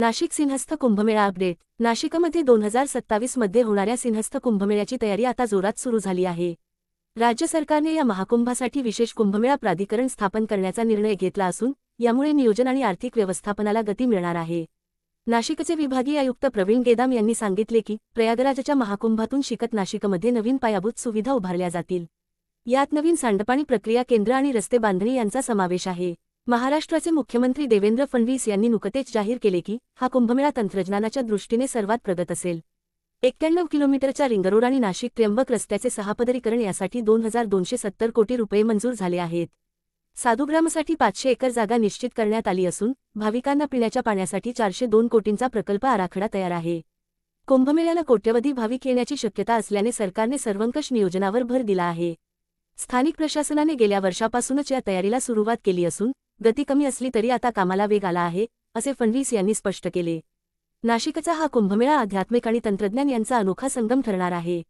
Nashik Simhastha Kumbh Mela update. नाशिकमध्ये दोन हजार सत्तावीसमध्ये होणाऱ्या सिंहस्थ कुंभमेळ्याची तयारी आता जोरात सुरू झाली आहे. राज्य सरकारने या महाकुंभासाठी विशेष कुंभमेळा प्राधिकरण स्थापन करण्याचा निर्णय घेतला असून यामुळे नियोजन आणि आर्थिक व्यवस्थापनाला गती मिळणार आहे. नाशिकचे विभागीय आयुक्त प्रवीण गेदाम यांनी सांगितले की प्रयागराजच्या महाकुंभातून शिकत नाशिकमध्ये नवीन पायाभूत सुविधा उभारल्या जातील. यात नवीन सांडपाणी प्रक्रिया केंद्र आणि रस्ते बांधणी यांचा समावेश आहे. महाराष्ट्राचे मुख्यमंत्री देवेंद्र फडणवीस यांनी नुकतेच जाहीर केले की हा कुंभमेळा तंत्रज्ञानाच्या दृष्टीने सर्वात प्रगत असेल. एक्क्याण्णव किलोमीटरच्या रिंगरोड आणि नाशिक त्र्यंबक रस्त्याचे सहापदरीकरण यासाठी दोन हजार दोनशे सत्तर कोटी रुपये मंजूर झाले आहेत. साधुग्रामसाठी पाचशे एकर जागा निश्चित करण्यात आली असून भाविकांना पिण्याच्या पाण्यासाठी चारशे दोन कोटींचा प्रकल्प आराखडा तयार आहे. कुंभमेळ्याला कोट्यवधी भाविक येण्याची शक्यता असल्याने सरकारने सर्वंकष नियोजनावर भर दिला आहे. स्थानिक प्रशासनाने गेल्या वर्षापासूनच या तयारीला सुरुवात केली असून गती कमी असली तरी आता कामाला वेग आला आहे असे फडणवीस यांनी स्पष्ट केले. नाशिकचा हा कुंभमेळा आध्यात्मिक आणि तंत्रज्ञान यांचा अनोखा संगम ठरणार आहे.